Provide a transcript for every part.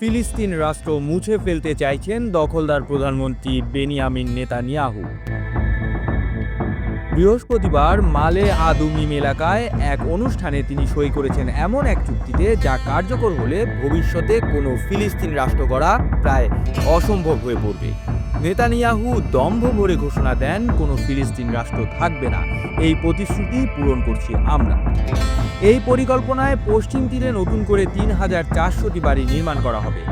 ফিলিস্তিন রাষ্ট্র মুছে ফেলতে চাইছেন দখলদার প্রধানমন্ত্রী বেনিয়ামিন নেতানিয়াহু। বৃহস্পতিবার মালে আদুমিম এলাকায় এক অনুষ্ঠানে তিনি সই করেছেন এমন এক চুক্তিতে যা কার্যকর হলে ভবিষ্যতে কোনো ফিলিস্তিন রাষ্ট্র গড়া প্রায় অসম্ভব হয়ে পড়বে। নেতানিয়াহু দম্ভ ভরে ঘোষণা দেন, কোনো ফিলিস্তিন রাষ্ট্র থাকবে না। এই প্রতিশ্রুতি পূরণ করছি আমরা। এই পরিকল্পনায় পশ্চিম তীরে নতুন করে তিন হাজার চারশোটি বাড়ি নির্মাণ করা হবে।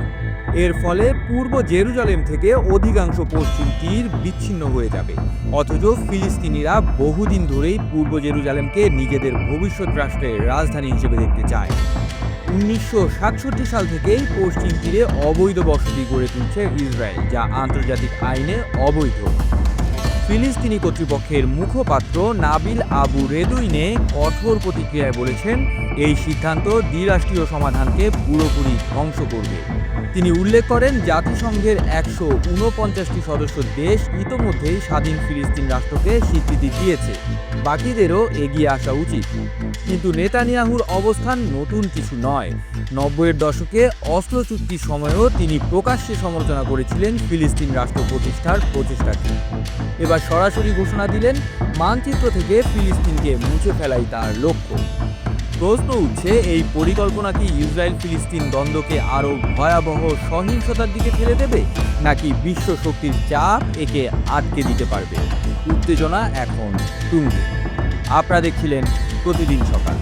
এর ফলে পূর্ব জেরুজালেম থেকে অধিকাংশ পশ্চিম তীর বিচ্ছিন্ন হয়ে যাবে। অথচ ফিলিস্তিনিরা বহুদিন ধরেই পূর্ব জেরুজালেমকে নিজেদের ভবিষ্যৎ রাষ্ট্রের রাজধানী হিসেবে দেখতে চায়। উনিশশো সাতষট্টি সাল থেকেই পশ্চিম তীরে অবৈধ বসতি গড়ে তুলছে ইসরায়েল, যা আন্তর্জাতিক আইনে অবৈধ। ফিলিস্তিনি কর্তৃপক্ষের মুখপাত্র নাবিল আবু রেদুইনে কঠোর প্রতিক্রিয়ায় বলেছেন, এই সিদ্ধান্ত দ্বিরাষ্ট্রীয় সমাধানকে পুরোপুরি ধ্বংস করবে। তিনি উল্লেখ করেন, জাতিসংঘের একশো উনপঞ্চাশটি সদস্য দেশ ইতোমধ্যেই স্বাধীন ফিলিস্তিন রাষ্ট্রকে স্বীকৃতি দিয়েছে। বাকিদেরও এগিয়ে আসা উচিত। কিন্তু নেতানিয়াহুর অবস্থান নতুন কিছু নয়। নব্বইয়ের দশকে অস্ত্র চুক্তির সময়ও তিনি প্রকাশ্যে সমালোচনা করেছিলেন ফিলিস্তিন রাষ্ট্র প্রতিষ্ঠার প্রচেষ্টাকে। এবার সরাসরি ঘোষণা দিলেন মানচিত্র থেকে ফিলিস্তিনকে মুছে ফেলাই তার লক্ষ্য। প্রশ্ন উঠছে, এই পরিকল্পনা কি ইসরায়েল ফিলিস্তিন দ্বন্দ্বকে আরও ভয়াবহ সহিংসতার দিকে ঠেলে দেবে, নাকি বিশ্ব শক্তির চাপ একে আটকে দিতে পারবে? উত্তেজনা এখন তুঙ্গে। আপনারা দেখছিলেন প্রতিদিন সকাল।